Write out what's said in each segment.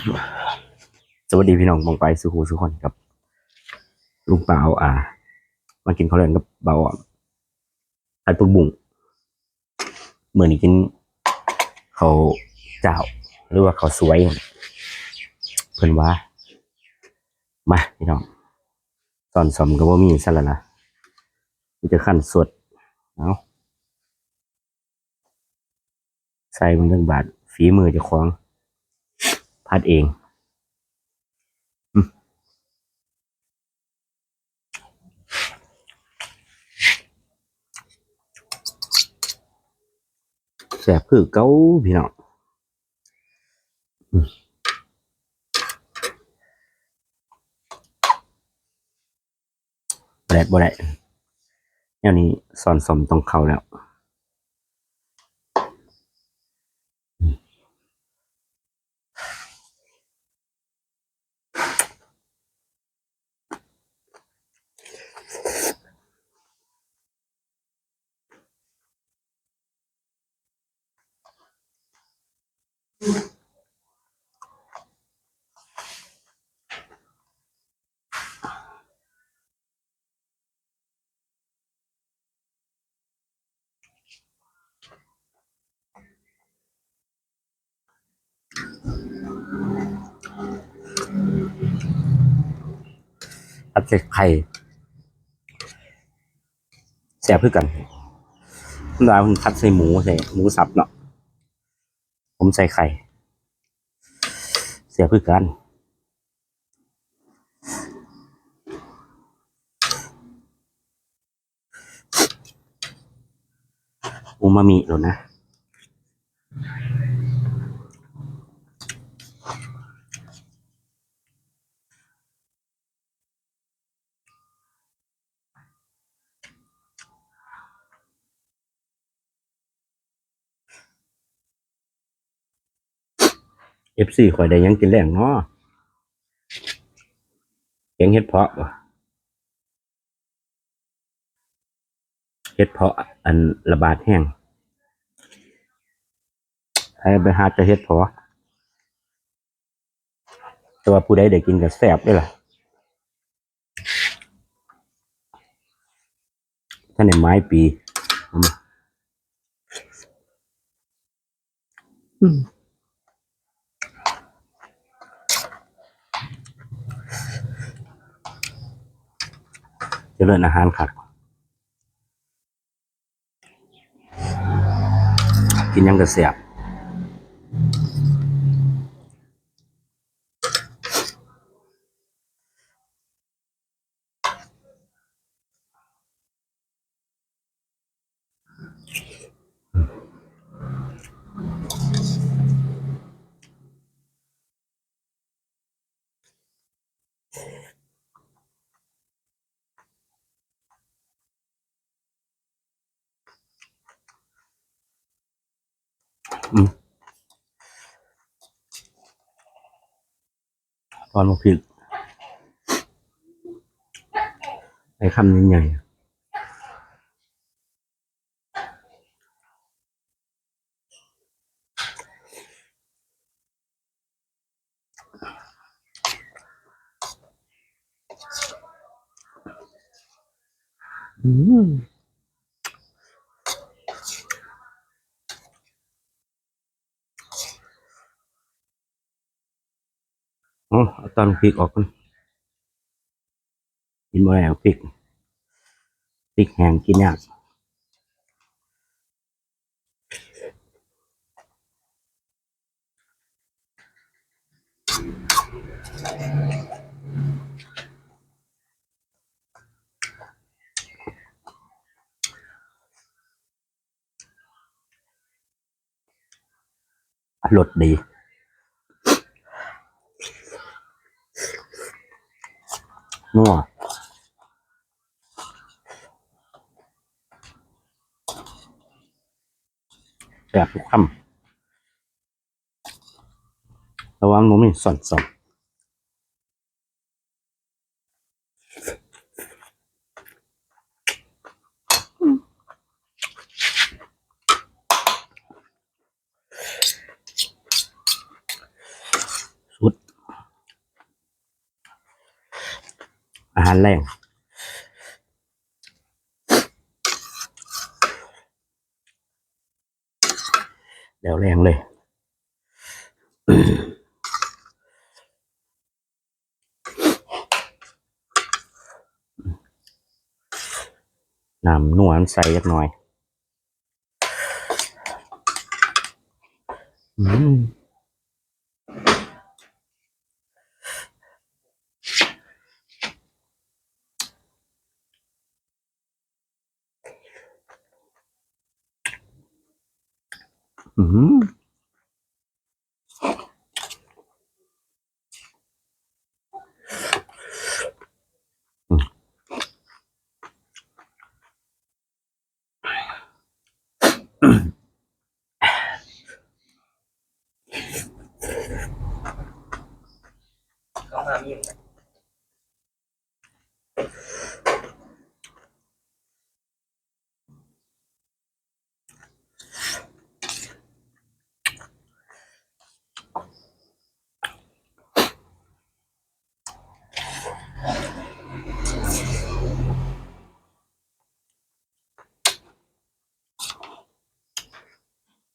สวัสดีพี่น้องมองไปสุขูสุขคนครับ ลุงเปาอ่า มากินข้าวแรงกับเบาอะไอ้ปึกบุ่งเหมือนกินเขาเจ้า หรือว่าเขาสวย เพิ่นว่า มาพี่น้องสอนสมกับว่ามีสั่นละนะมันจะขั้นสดเอาใส่มันเรื่องบาทฝีมือจะคล้อง พัดเองแสบคือเก้าพี่น้องอืมบ่ได้บ่ได้แนวนี้สอนสมตรงเขาแล้ว ดใส่ไข่แสบคือกันคุณดาวคุณผัดใส่หมูใส่หมูสับเนาะ ผมใส่ไข่ เสียพื้นกันอูมามิแล้วนะ เอฟซีข่อยได้ยังกินแรงเนาะเก่งเฮ็ดเพาะบ่เฮ็ดเพาะอันระบาดแห้งให้ไปหาจะเฮ็ดเพาะแต่ว่าผู้ใดได้กินก็แซ่บเด้ล่ะท่านในไม้ปีอามาอืม เจริญอาหารขัดกินยังกระเสียบ ตอนมาพริกไอ้คำใหญ่ๆอืม อ๋อเอาตอนพริกออกก่อนกินบ่ได้เอาพริกพริกแห้งกินยากรสดี นัวแบบทุกคำระวังหนูมีส่อนสอนสุด หารแรงเดี๋ยวแรงเลยน้ำนวลใส่ยักหน่อย อืม อืมอืม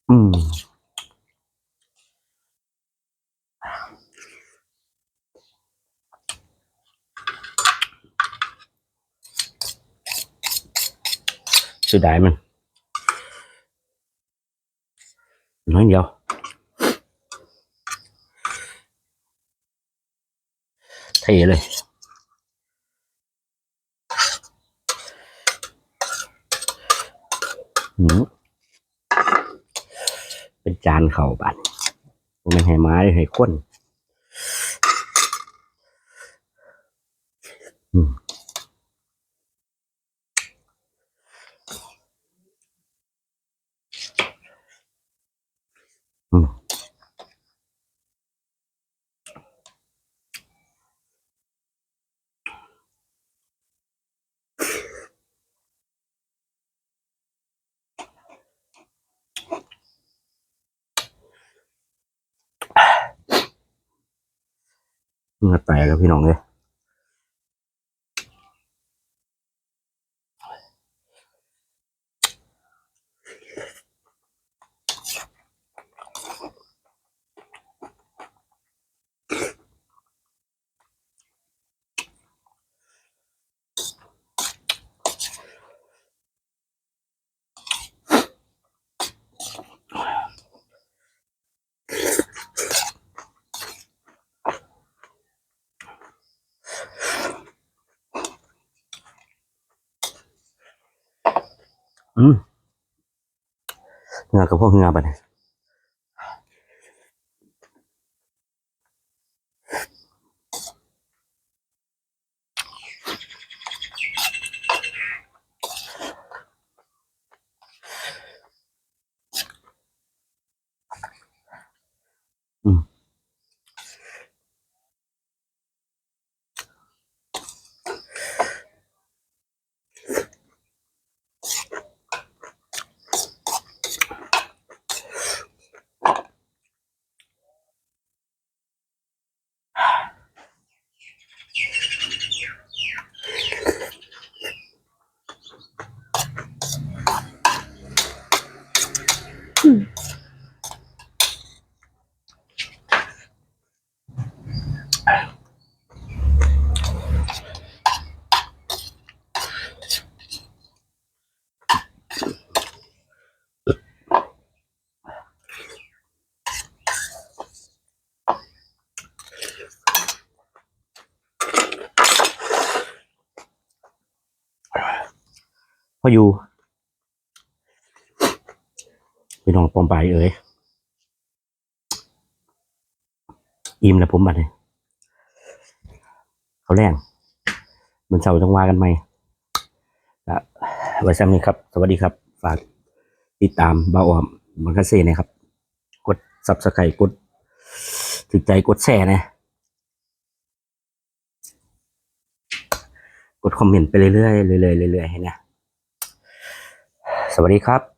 อืม เสุดายมันน้อยเดียวเทเลยหืมเป็นจานเข่าบันไม่ให้ไม้ให้ข้นอืม เหงื่อแตกกับพี่น้องเลย อืมเงากับพวกเงาไปเนี่ย พออยู่พี่น้องปอมไปเอ้ยอิ่มแล้วผมบัดเลย เขาแรงเหมือนเสาจังวากันไหมแล้วไว้ซ้ำนี้ครับ สวัสดีครับ ฝากติดตามบ้าออมบังคสเซ่นะครับ กดซับสไครต์กดถึกใจกดแชร์นะ กดคอมเมนต์ไปเรื่อยๆเรื่อยๆเรื่อยๆให้นะ สวัสดีครับ